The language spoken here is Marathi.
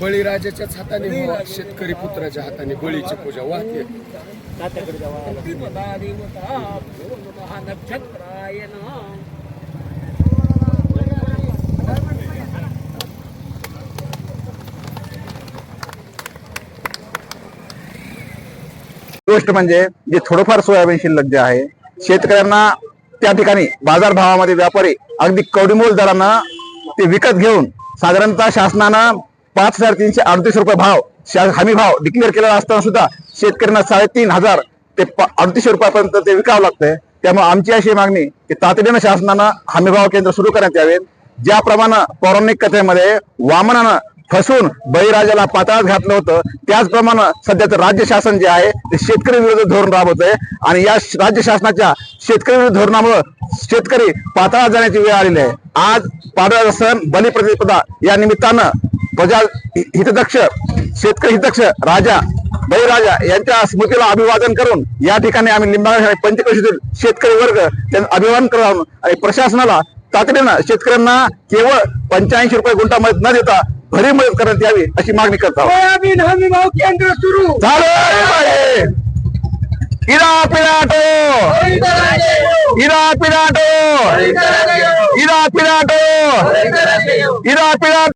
बळीराजाच्याच हाताने शेतकरी पुत्राच्या हाताने बळीची पूजा वाहते. गोष्ट म्हणजे जे थोडंफार सोयाबीन शिल्लक जे आहे शेतकऱ्यांना त्या ठिकाणी बाजारभावामध्ये व्यापारी अगदी कवडीमोल दरानं ते विकत घेऊन साधारणतः शासनानं पाच हजार तीनशे अडतीस रुपये भाव हमी भाव डिक्लेअर केलेला असताना सुद्धा शेतकऱ्यांना साडेतीन हजार ते अडतीसशे रुपयापर्यंत ते विकावं लागतंय. त्यामुळे आमची अशी मागणी की तातडीनं शासनानं हमी भाव केंद्र सुरू करण्यात यावेत. ज्याप्रमाणे पौराणिक कथेमध्ये वामनानं फसून बळीराजाला पाताळात घातलं होतं त्याचप्रमाणे सध्याचं राज्य शासन जे आहे ते शेतकरी विरोधी धोरण राबवत आहे आणि या राज्य शासनाच्या शेतकरी विरोधी धोरणामुळे शेतकरी पाताळात जाण्याची वेळ आलेली आहे. आज पाडव्याचा सण बलिप्रतिपदा या निमित्तानं प्रजा हितदक्ष शेतकरी हितदक्ष राजा बळीराजा यांच्या स्मृतीला अभिवादन करून या ठिकाणी आम्ही लिंबाळा पंचकृषीतील शेतकरी वर्ग त्यांना अभिवादन करून आणि प्रशासनाला तातडीनं शेतकऱ्यांना केवळ पंच्याऐंशी रुपये गुंठा मदत न देता भरी मदत करण्यात यावी अशी मागणी करत सोयाबीन हमी भाव केंद्र सुरू! झालं! ఇరా పిరాటో ఇరా పిరాటో ఇరా పిరాటో ఇరా పిరాటో